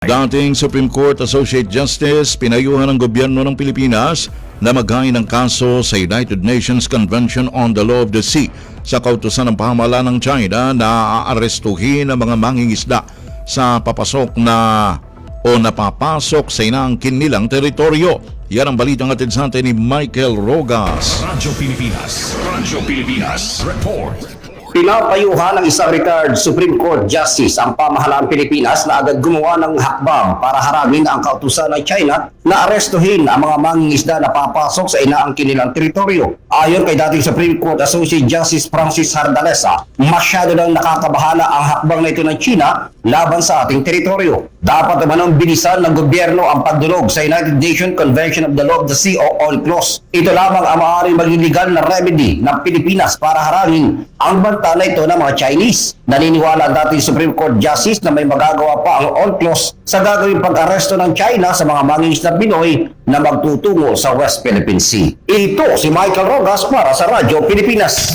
Dating Supreme Court Associate Justice pinayuhan ng gobyerno ng Pilipinas na maghain ng kaso sa United Nations Convention on the Law of the Sea sa kautusan ng pamahalaan ng China na aarestuhin ang mga mangingisda sa papasok na o napapasok sa inaangkin nilang teritoryo. Yan ang balitang atid sa atin ni Michael Rogas. Radyo Pilipinas. Radyo Pilipinas. Report. Pinapayuhan ng isang retired Supreme Court Justice ang pamahalaang Pilipinas na agad gumawa ng hakbang para harangin ang kautusan ng China na arestuhin ang mga mangingisda na papasok sa inaangkin nilang teritoryo. Ayon kay dating Supreme Court Associate Justice Francis Hardalesa, masyado nang nakakabahala ang hakbang na ito ng China laban sa ating teritoryo. Dapat naman ang bilisan ng gobyerno ang pagdulog sa United Nations Convention of the Law of the Sea o UNCLOS. Ito lamang ang maaaring maging legal na remedy ng Pilipinas para harangin ang banta na ito ng mga Chinese. Naniniwala ang dating Supreme Court Justice na may magagawa pa ang UNCLOS sa gagawing pag-aresto ng China sa mga mangingisda Pinoy na magtutungo sa West Philippine Sea. Ito si Michael Rogas para sa Radyo Pilipinas.